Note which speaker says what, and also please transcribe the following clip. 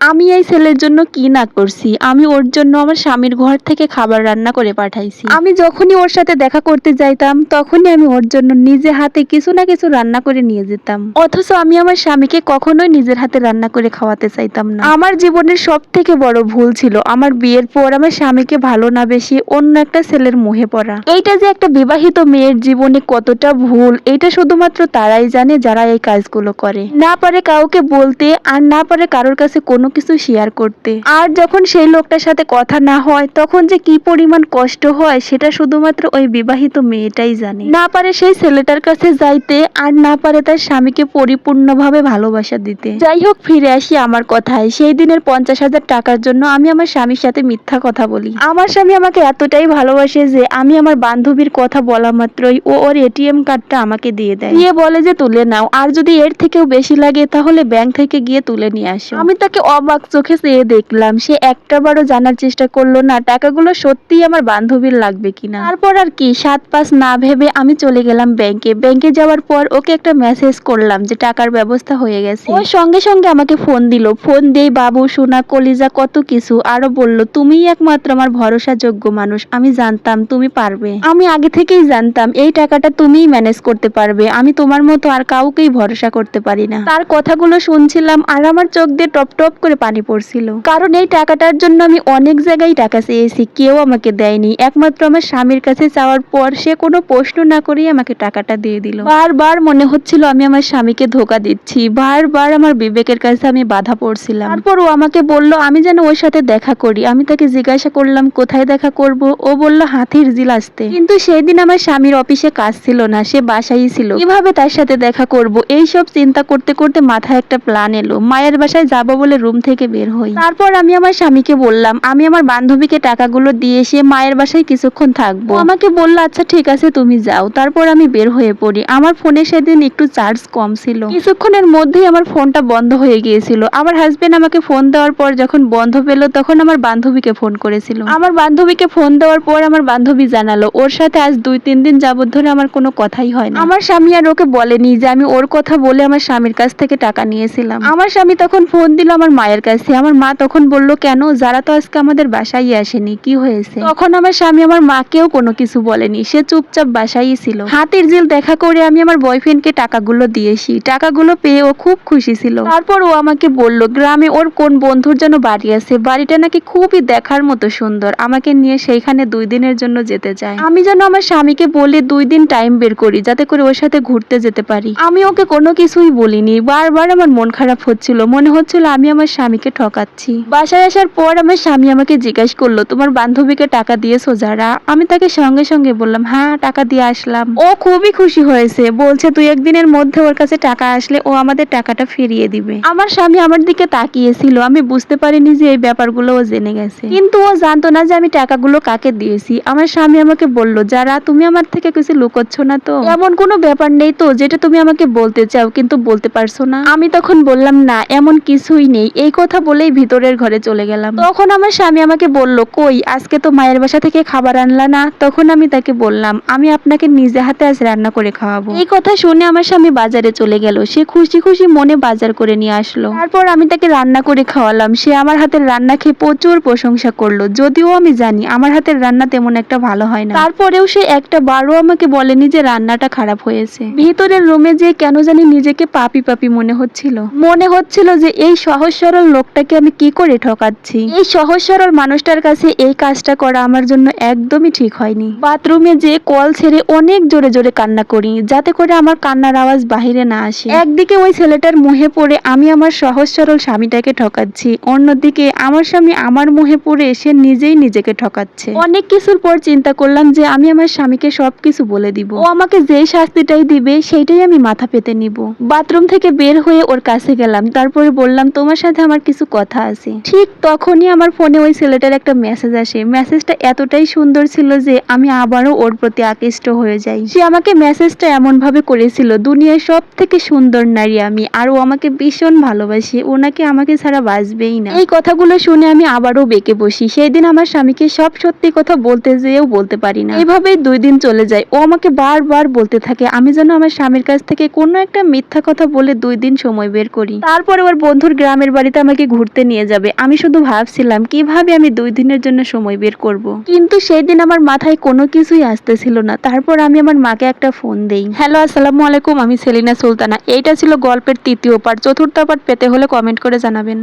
Speaker 1: আমি এই ছেলের জন্য কি না করছি? আমি ওর জন্য আমার স্বামীর ঘর থেকে খাবার রান্না করে পাঠাইছি। আমি যখনই ওর সাথে দেখা করতে যাইতাম, তখনই আমি ওর জন্য নিজে হাতে কিছু না কিছু রান্না করে নিয়ে যেতাম। অথচ আমি আমার স্বামীকে কখনোই নিজের হাতে রান্না করে খাওয়াতে চাইতাম না। আমার জীবনের সব থেকে বড় ভুল ছিল আমার বিয়ের পর আমার স্বামীকে ভালো না বেশি অন্য একটা ছেলের মুহে পড়া। এইটা যে একটা বিবাহিত মেয়ের জীবনে কতটা ভুল এটা শুধুমাত্র তারাই জানে যারা এই কাজগুলো করে। না পারে কাউকে বলতে আর না পারে কারোর কাছে কোনো কিছু শেয়ার করতে। আর যখন সেই লোকটার সাথে কথা না হয়, তখন যে কি পরিমাণ কষ্ট হয়, সেটা শুধুমাত্র ওই বিবাহিত মেয়েটাই জানে। না পারে সেই ছেলেটার কাছে যাইতে, আর না পারে তার স্বামীকে পরিপূর্ণভাবে ভালোবাসা দিতে। যাই হোক, ফিরে আসি আমার কথায়। সেই দিনের পঞ্চাশ হাজার টাকার জন্য আমি আমার স্বামীর সাথে মিথ্যা কথা বলি। আমার স্বামী আমাকে এতটাই ভালোবাসে যে আমি আমার বান্ধবীর কথা বলা মাত্রই ও ওর এটিএম কার্ডটা আমাকে দিয়ে দেয়। দিয়ে বলে যে, তুলে নাও। আর যদি এর থেকেও বেশি লাগে, তাহলে ব্যাংক থেকে গিয়ে তুলে নিয়ে আসো। আমি তাকে অবাক চোখে চেয়ে দেখলাম, সে একটা বারও জানার চেষ্টা করল না, টাকাগুলো সত্যিই আমার বান্ধবীর লাগবে কিনা। তারপর আর কি, সাত পাঁচ না ভেবে আমি চলে গেলাম ব্যাংকে ব্যাংকে যাওয়ার পর ওকে একটা মেসেজ করলাম যে টাকার ব্যবস্থা হয়ে গেছে। ও সঙ্গে সঙ্গে আমাকে ফোন দিল। ফোন দিয়ে বাবু, সোনা, কলিজা, কত কিছু আরও বলল, তুমিই একমাত্র আমার ভরসাযোগ্য মানুষ, আমি জানতাম তুমি পারবে। আমি আগে থেকেই জানতাম এই টাকাটা তুমিই ম্যানেজ করতে পারবে, আমি তোমার মতো আর কাউকেই ভরসা করতে পারি না। তার কথাগুলো শুনছিলাম আর আমার চোখ দিয়ে টপ টপ করে পানি পড়ছিল। কারণ এই টাকাটার জন্য আমি অনেক জায়গায় টাকা চেয়েছি, কেউ আমাকে দেয়নি। একমাত্র আমার স্বামীর কাছে চাওয়ার পর সে কোনো প্রশ্ন না করেই আমাকে টাকাটা দিয়ে দিল। বারবার মনে হচ্ছিল আমি আমার স্বামীকে ধোকা দিচ্ছি। বারবার আমার বিবেকের কাছে আমি বাধা পড়ছিলাম। তারপর ও আমাকে বলল, আমি যেন ওর সাথে দেখা করি। আমি তাকে জিজ্ঞাসা করলাম, কোথায় দেখা করব? ও বলল, হাতির জিল আসতে। কিন্তু সেই দিন আমার স্বামীর অফিসে কাজ ছিল না, সে বাসায় ছিল। কীভাবে তার সাথে দেখা করব? এই সব চিন্তা করতে করতে মাথায় একটা প্ল্যান এলো। মায়ের বাসায় যাব বলে রুম থেকে বের হই। তারপর আমি আমার স্বামীকে বললাম, আমি আমার বান্ধবীকে টাকাগুলো দিয়ে এসে মায়ের বাসায় কিছুক্ষণ থাকব। আমাকে বলল আচ্ছা ঠিক আছে, তুমি যাও। তারপর আমি বের হয়ে পড়ি। আমার ফোনে সেদিন একটু চার্জ কম ছিল। কিছুক্ষণের মধ্যেই আমার ফোনটা বন্ধ হয়ে গিয়েছিল। আমার হাজবেন্ড আমাকে ফোন দেওয়ার পর যখন বন্ধ পেল, তখন আমার বান্ধবীকে ফোন করেছিল। আমার বান্ধবীকে ফোন দেওয়ার পর আমার বান্ধবী জানালো, ওর সাথে আজ দুই, তিন দিন যাবত ধরে আমার কোনো কথাই হয় না। আমার স্বামী আর ওকে বলেনি যে আমি ওর কথা বলে আমার স্বামীর কাছ থেকে টাকা নিয়েছিলাম। আমার স্বামী তখন ফোন দিল আমার মায়ের কাছে। আমার মা তখন বলল, কেন? যারা তো আজকে আমাদের বাসায় আসেনি, কি হয়েছে? তখন আমার স্বামী আমার মাকেও কোনো কিছু বলেনি। সে চুপচাপ বাসায় ছিল। হাতের জিল দেখা করে আমি আমার বয়ফ্রেন্ডকে টাকাগুলো দিয়েছি। টাকাগুলো পেয়ে ও খুব খুশি ছিল। তারপর ও আমাকে বলল, গ্রামে ওর কোন বন্ধুর যেন বাড়ি আছে? বাড়িটা নাকি খুবই দেখার মতো সুন্দর। আমাকে নিয়ে সেইখানে দুই দিনের জন্য যেতে চায়। আমি যেন আমার স্বামীকে বলে দুই দিন টাইম বের করি, যাতে করে ওর সাথে ঘুরতে যেতে পারি। আমি ওকে কোনো কিছুই বলিনি। বারবার আমার মন খারাপ হচ্ছিল। মনে হচ্ছিল আমি আমার স্বামীকে ঠকাচ্ছি। বাসায় আসার পর আমার স্বামী আমাকে জিজ্ঞাসা করল তোমার বান্ধবীকে টাকা দিয়েছ যারা? আমি তাকে সঙ্গে সঙ্গে বললাম হ্যাঁ টাকা দিয়ে আসলাম। ও খুবই খুশি হয়েছে বলছে তুই একদিনের মধ্যে ওর কাছে টাকা আসলে ও আমাদের টাকাটা ফিরিয়ে দিবে। আমার স্বামী আমার দিকে তাকিয়েছিল আমি বুঝতে পারিনি যে এই ব্যাপারগুলো ও জেনে গেছে। কিন্তু ও জানতো না যে আমি টাকাগুলো কাকে দিয়েছি। আমার স্বামী আমাকে বলল যারা তুমি আমার থেকে কিছু লুকোচ্ছ না তো? এমন কোনো ব্যাপার নেই তো যেটা তুমি আমাকে বলতে চাও কিন্তু বলতে পারছ না। আমি তখন বললাম না এমন কিছুই নেই। এই কথা বলেই ভিতরের ঘরে চলে গেলাম। তখন আমার স্বামী আমাকে বলল, কই, আজকে তো মায়ের বাসা থেকে খাবার আনলা না? তখন আমি তাকে বললাম, আমি আপনাকে নিজে হাতে আজ রান্না করে খাওয়াবো। এই কথা শুনে আমার স্বামী বাজারে চলে গেল। সে খুশি খুশি মনে বাজার করে নিয়ে আসলো। তারপর আমি তাকে রান্না করে খাওয়ালাম। সে আমার হাতের রান্না খেয়ে প্রচুর প্রশংসা করল। যদিও আমি জানি, আমার হাতের রান্না তেমন একটা ভালো হয় না। তারপরেও সে একটা বারও আমাকে বলেনি যে রান্নাটা খারাপ হয়েছে। ভিতরের রুমে যে কেন জানি নিজেকে পাপি পাপি মনে হচ্ছিল। মনে হচ্ছিল যে এই সহজ সরল লোকটাকে আমি কি করে ঠকাচ্ছি? এই সহজ সরল মানুষটার কাছে এই কাজটা করা আমার জন্য একদমই ঠিক হয়নি। বাথরুমে যে কল ছেড়ে অনেক জোরে জোরে কান্না করি, যাতে করে আমার কান্নার আওয়াজ বাহিরে না আসে। একদিকে ওই ছেলেটার মুহে পড়ে আমি আমার সহজ সরল স্বামীটাকে ঠকাচ্ছি, অন্যদিকে আমার স্বামী আমার মুহে পড়ে সে নিজেই নিজেকে ঠকাচ্ছে। অনেক কিছুর পর চিন্তা করলাম যে আমি আমার স্বামীকে সবকিছু বলে দিব। ও আমাকে যে শাস্তিটাই দিবে, সেইটাই আমি মাথা পেতে নিব। বাথরুম থেকে বের হয়ে ওর কাছে গেলাম, তারপরে বললাম, তোমার সাথে আমার কিছু কথা আছে। ঠিক তখনই আমার ফোনে ওই ছেলেটার একটা মেসেজ আসে। মেসেজটা এতটাই সুন্দর ছিল যে আমি আবারও ওর প্রতি আকৃষ্ট হয়ে যাই। সে আমাকে মেসেজটা এমন ভাবে করেছিল, দুনিয়ার সব থেকে সুন্দর নারী আমি, আর ও আমাকে ভীষণ ভালোবাসে। ওনাকে আমাকে ছাড়া বাঁচবেই না। এই কথাগুলো শুনে আমি আবারও বেঁকে বসি। সেই দিন আমার স্বামীকে সব সত্যি কথা বলতে যেয়েও বলতে পারি না। এইভাবেই দুই দিন চলে যায়। ও আমাকে বারবার বলতে থাকে, আমি যেন আমার স্বামীর কাছ থেকে কোনো একটা মিথ্যা কথা বলে দুই দিন সময় বের করি। তারপরে ওর বন্ধুর গ্রামের বাড়ি বাড়িতে আমাকে ঘুরতে নিয়ে যাবে। আমি শুধু ভাবছিলাম, কীভাবে আমি দুই দিনের জন্য সময় বের করব। কিন্তু সেই দিন আমার মাথায় কোনো কিছুই আসতেছিল না। তারপর আমি আমার মাকে একটা ফোন দেই। হ্যালো, আসসালামু আলাইকুম, আমি সেলিনা সুলতানা। এইটা ছিল গল্পের তৃতীয় পার্ট চতুর্থ পার্ট পেতে হলে কমেন্ট করে জানাবেন।